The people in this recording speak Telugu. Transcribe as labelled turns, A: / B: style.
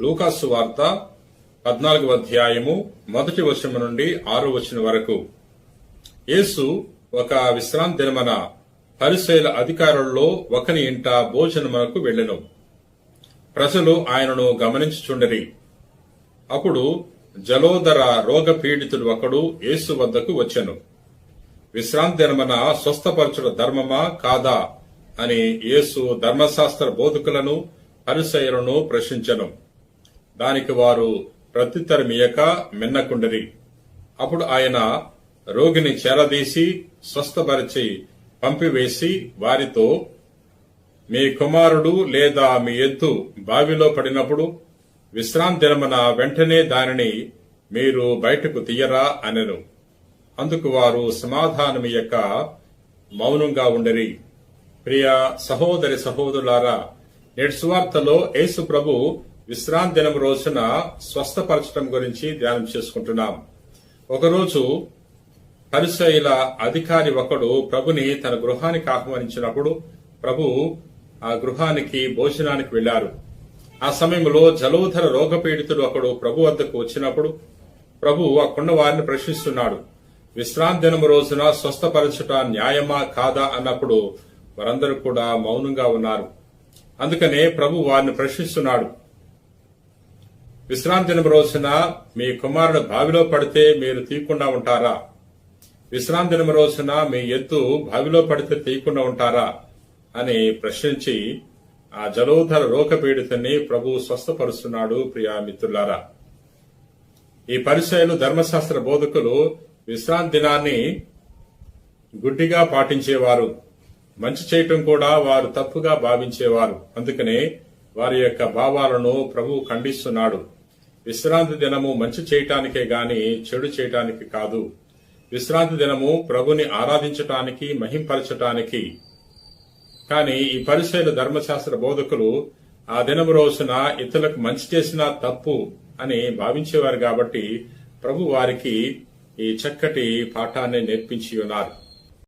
A: లూకాసు వార్త పద్నాలుగవ అధ్యాయము మొదటి వచనం నుండి ఆరో వచనం వరకు. యేసు ఒక విశ్రాంతి దినమన పరిశైల అధికారుల్లో ఒకని ఇంట భోజనమునకు వెళ్ళెను. ప్రజలు ఆయనను గమనించుచుండరి. అప్పుడు జలోదర రోగ పీడితుడు ఒకడు యేసు వద్దకు వచ్చెను. విశ్రాంతి దినమన స్వస్థపరచుట ధర్మమా కాదా అని యేసు ధర్మశాస్త్ర బోధకులను పరిశైలను ప్రశ్నించను. దానికి వారు ప్రత్యుత్తరమియక మిన్నకుండరి. అప్పుడు ఆయన రోగిని చేరదీసి స్వస్థపరిచి పంపివేసి వారితో మీ కుమారుడు లేదా మీ ఎద్దు బావిలో పడినప్పుడు విశ్రాంతి దినమున వెంటనే దానిని మీరు బయటకు తీయరా అనెను. అందుకు వారు సమాధానమియక మౌనంగా ఉండరి. ప్రియ సహోదరి సహోదరులారా నేటి సువార్తలో యేసు ప్రభు విశ్రాంతి దినం రోజున స్వస్థపరచడం గురించి ధ్యానం చేసుకుంటున్నాం. ఒకరోజు పరిశైల అధికారి ఒకడు ప్రభుని తన గృహానికి ఆహ్వానించినప్పుడు ప్రభు ఆ గృహానికి భోజనానికి వెళ్ళారు ఆ సమయంలో జలోధర రోగపీడితుడు ఒకడు ప్రభు వద్దకు వచ్చినప్పుడు ప్రభు అక్కడున్న వారిని ప్రశ్నిస్తున్నాడు. విశ్రాంతి దినం రోజున స్వస్థపరచుట న్యాయమా కాదా అన్నప్పుడు వారందరూ కూడా మౌనంగా ఉన్నారు. అందుకనే ప్రభు వారిని ప్రశ్నిస్తున్నాడు. విశ్రాంతి దినం రోజున మీ కుమారుడు బావిలో పడితే మీరు తీయకుండా ఉంటారా? విశ్రాంతి దినం రోజున మీ ఎత్తు బావిలో పడితే తీయకుండా ఉంటారా? అని ప్రశ్నించి ఆ జలోధర రోగ పీడితుని ప్రభు స్వస్థపరుస్తున్నాడు ప్రియా మిత్రులారా. ఈ పరిచయలు ధర్మశాస్త్ర బోధకులు విశ్రాంతి దినాన్ని గుడ్డిగా పాటించేవారు. మంచి చేయటం కూడా వారు తప్పుగా భావించేవారు. అందుకనే వారి యొక్క భావాలను ప్రభు ఖండిస్తున్నాడు. విశ్రాంతి దినము మంచి చేయటానికే గాని చెడు చేయటానికి కాదు. విశ్రాంతి దినము ప్రభుని ఆరాధించటానికి మహింపరచటానికి. కానీ ఈ పరిశైల ధర్మశాస్త్ర బోధకులు ఆ దినము రోజున ఇతరులకు మంచి చేసినా తప్పు అని భావించేవారు కాబట్టి ప్రభు వారికి ఈ చక్కటి పాఠాన్ని నేర్పించి ఉన్నారు.